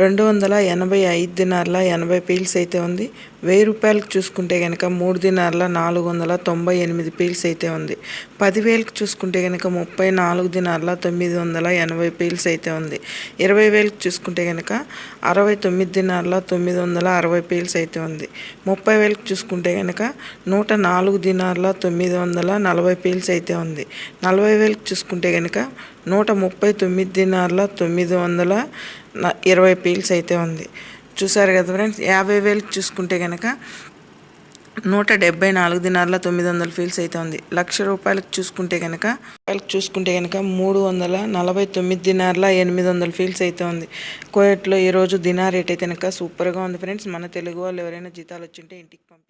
రెండు వందల ఎనభై ఐదు దినార్ల ఎనభై పీల్స్ అయితే ఉంది. వెయ్యి రూపాయలకు చూసుకుంటే కనుక మూడు దినార్ల నాలుగు వందల తొంభై ఎనిమిది పీల్స్ అయితే ఉంది. పదివేలకు చూసుకుంటే కనుక ముప్పై నాలుగు దినార్ల తొమ్మిది వందల ఎనభై పీల్స్ అయితే ఉంది. ఇరవై వేలకు చూసుకుంటే కనుక అరవై తొమ్మిది దినార్ల తొమ్మిది వందల అరవై పీల్స్ అయితే ఉంది. ముప్పై వేలకు చూసుకుంటే కనుక నూట నాలుగు దినార్ల తొమ్మిది వందల నలభై పీల్స్ అయితే ఉంది. నలభై వేలకు చూసుకుంటే కనుక నూట ముప్పై తొమ్మిది దినార్ల తొమ్మిది వందల ఇరవై పీల్స్ అయితే ఉంది. చూసారు కదా ఫ్రెండ్స్? యాభై వేలకు చూసుకుంటే కనుక నూట డెబ్బై నాలుగు దినార్ల తొమ్మిది వందల ఫీల్స్ అయితే ఉంది. లక్ష రూపాయలకు చూసుకుంటే కనుక రూపాయలకు చూసుకుంటే కనుక మూడు వందల నలభై తొమ్మిది దినార్ల ఎనిమిది వందల ఫీల్స్ అయితే ఉంది. కోయట్లో ఈరోజు దినార్ రేట్ అయితే కనుక సూపర్గా ఉంది ఫ్రెండ్స్. మన తెలుగు వాళ్ళు ఎవరైనా జీతాలు వచ్చింటే ఇంటికి పంపి